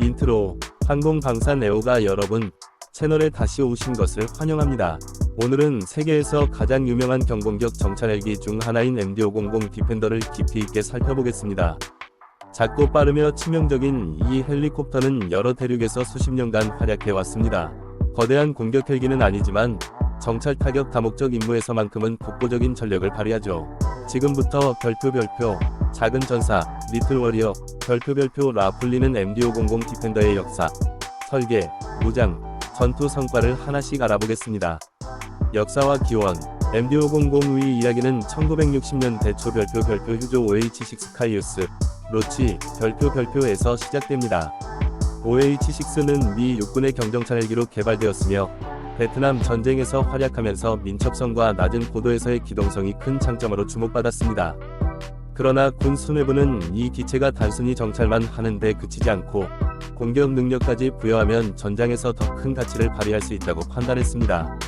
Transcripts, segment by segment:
인트로 항공방산 에오가 여러분 채널에 다시 오신 것을 환영합니다. 오늘은 세계에서 가장 유명한 경공격 정찰 헬기 중 하나인 MD-500 디펜더를 깊이 있게 살펴보겠습니다. 작고 빠르며 치명적인 이 헬리콥터는 여러 대륙에서 수십 년간 활약해 왔습니다. 거대한 공격 헬기는 아니지만 정찰 타격 다목적 임무에서만큼은 독보적인 전력을 발휘하죠. 지금부터 별표 별표 작은 전사 리틀 워리어 별표 별표 라풀리는 MD-500 디펜더의 역사 설계 무장 전투 성과를 하나씩 알아보겠습니다. 역사와 기원 MD-500의 이야기는 1960년 대초 별표 별표 휴조 OH-6 카이우스 로치 별표 별표에서 시작됩니다. OH-6는 미 육군의 경정차 헬기로 개발되었으며 베트남 전쟁에서 활약하면서 민첩성과 낮은 고도에서의 기동성이 큰 장점으로 주목받았습니다. 그러나 군 수뇌부는 이 기체가 단순히 정찰만 하는데 그치지 않고 공격 능력까지 부여하면 전장에서 더 큰 가치를 발휘할 수 있다고 판단했습니다.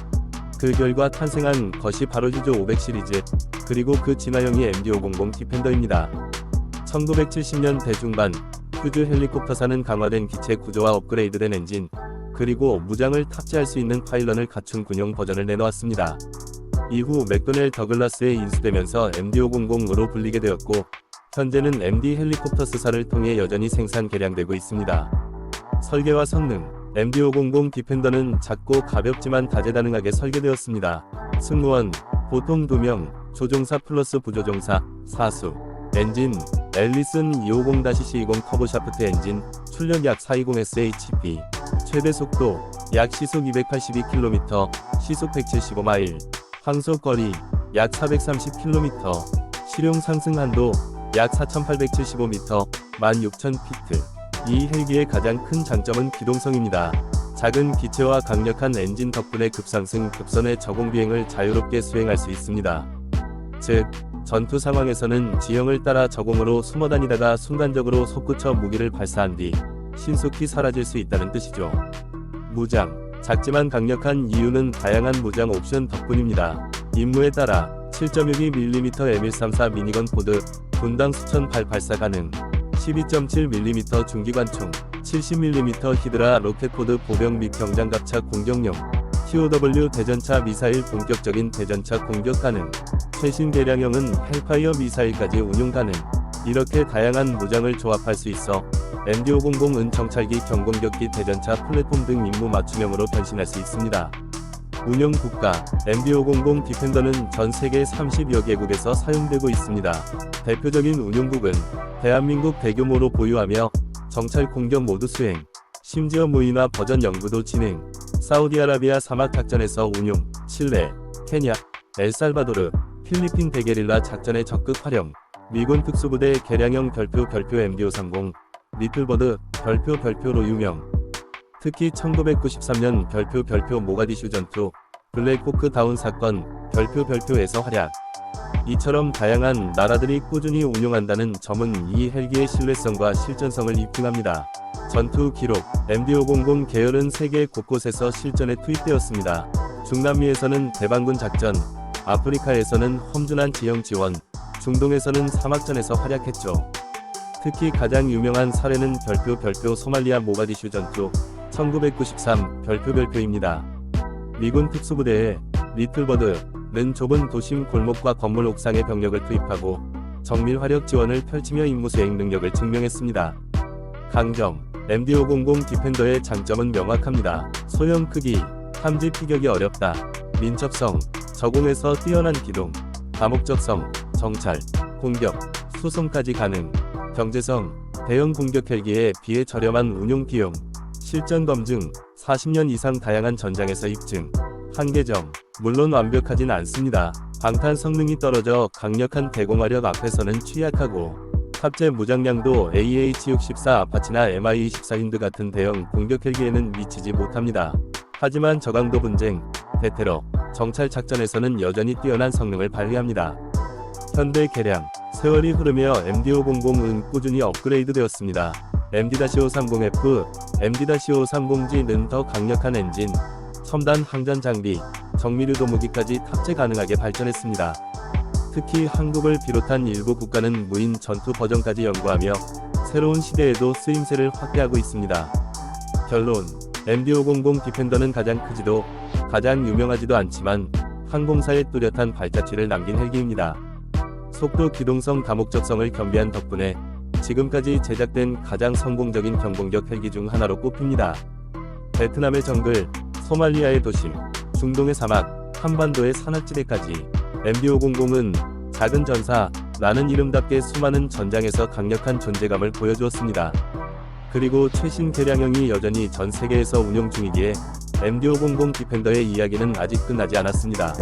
그 결과 탄생한 것이 바로 휴조 500 시리즈, 그리고 그 진화형이 MD-500 디펜더입니다. 1970년 대중반, 휴즈 헬리콥터사는 강화된 기체 구조와 업그레이드된 엔진, 그리고 무장을 탑재할 수 있는 파일런을 갖춘 군용 버전을 내놓았습니다. 이후 맥도넬 더글라스에 인수되면서 MD-500으로 불리게 되었고, 현재는 MD 헬리콥터 스사를 통해 여전히 생산 개량되고 있습니다. 설계와 성능 MD-500 디펜더는 작고 가볍지만 다재다능하게 설계되었습니다. 승무원, 보통 2명, 조종사 플러스 부조종사, 사수, 엔진, 앨리슨 250-C20 터보샤프트 엔진, 출력 약 420SHP, 최대 속도, 약 시속 282km, 시속 175마일, 항속거리, 약 430km, 실용 상승 한도, 약 4875m, 16,000피트. 이 헬기의 가장 큰 장점은 기동성입니다. 작은 기체와 강력한 엔진 덕분에 급상승 급선의 저공 비행을 자유롭게 수행할 수 있습니다. 즉, 전투 상황에서는 지형을 따라 저공으로 숨어 다니다가 순간적으로 솟구쳐 무기를 발사한 뒤 신속히 사라질 수 있다는 뜻이죠. 무장. 작지만 강력한 이유는 다양한 무장 옵션 덕분입니다. 임무에 따라 7.62mm M134 미니건 포드, 분당 수천 발 발사 가능, 12.7mm 중기관총, 70mm 히드라 로켓포드 보병 및 경장갑차 공격용, TOW 대전차 미사일 본격적인 대전차 공격 가능, 최신 개량형은 헬파이어 미사일까지 운용 가능. 이렇게 다양한 무장을 조합할 수 있어 MD-500은 정찰기, 경공격기, 대전차, 플랫폼 등 임무 맞춤형으로 변신할 수 있습니다. 운영 국가 MD-500 디펜더는 전 세계 30여 개국에서 사용되고 있습니다. 대표적인 운용국은 대한민국 대규모로 보유하며 정찰 공격 모두 수행, 심지어 무인화 버전 연구도 진행, 사우디아라비아 사막 작전에서 운용, 칠레, 케냐, 엘살바도르, 필리핀 대게릴라 작전에 적극 활용, 미군 특수부대 개량형 별표 별표 MD-530, 리틀버드 별표 별표로 유명. 특히 1993년 별표 별표 모가디슈 전투, 블랙호크 다운 사건, 별표 별표에서 활약. 이처럼 다양한 나라들이 꾸준히 운용한다는 점은 이 헬기의 신뢰성과 실전성을 입증합니다. 전투 기록 MD-500 계열은 세계 곳곳에서 실전에 투입되었습니다. 중남미에서는 대반군 작전, 아프리카에서는 험준한 지형 지원, 중동에서는 사막전에서 활약했죠. 특히 가장 유명한 사례는 별표 별표 소말리아 모가디슈 전투 1993 별표 별표입니다. 미군 특수부대에 리틀버드는 좁은 도심 골목과 건물 옥상에 병력을 투입하고 정밀 화력 지원을 펼치며 임무 수행 능력을 증명했습니다. 강정 MD-500 디펜더의 장점은 명확합니다. 소형 크기, 탐지 피격이 어렵다. 민첩성, 저공에서 뛰어난 기동, 다목적성, 정찰, 공격, 수송까지 가능. 경제성, 대형 공격 헬기에 비해 저렴한 운용 비용, 실전 검증, 40년 이상 다양한 전장에서 입증. 한계점, 물론 완벽하진 않습니다. 방탄 성능이 떨어져 강력한 대공화력 앞에서는 취약하고 탑재 무장량도 AH-64 아파치나 MI-24 힌드 같은 대형 공격 헬기에는 미치지 못합니다. 하지만 저강도 분쟁, 대테러, 정찰 작전에서는 여전히 뛰어난 성능을 발휘합니다. 현대 개량, 세월이 흐르며 MD-500은 꾸준히 업그레이드 되었습니다. MD-530F, MD-530G는 더 강력한 엔진, 첨단 항전 장비, 정밀유 도 무기까지 탑재 가능하게 발전했습니다. 특히 한국을 비롯한 일부 국가는 무인 전투 버전까지 연구하며 새로운 시대에도 쓰임새를 확대하고 있습니다. 결론 MD-500 디펜더는 가장 크지도 가장 유명하지도 않지만 항공사의 뚜렷한 발자취를 남긴 헬기입니다. 속도 기동성 다목적성을 겸비한 덕분에 지금까지 제작된 가장 성공적인 경공격 헬기 중 하나로 꼽힙니다. 베트남의 정글, 소말리아의 도심, 중동의 사막, 한반도의 산악지대까지 MD-500은 작은 전사, 라는 이름답게 수많은 전장에서 강력한 존재감을 보여주었습니다. 그리고 최신 개량형이 여전히 전 세계에서 운용 중이기에 MD-500 디펜더의 이야기는 아직 끝나지 않았습니다.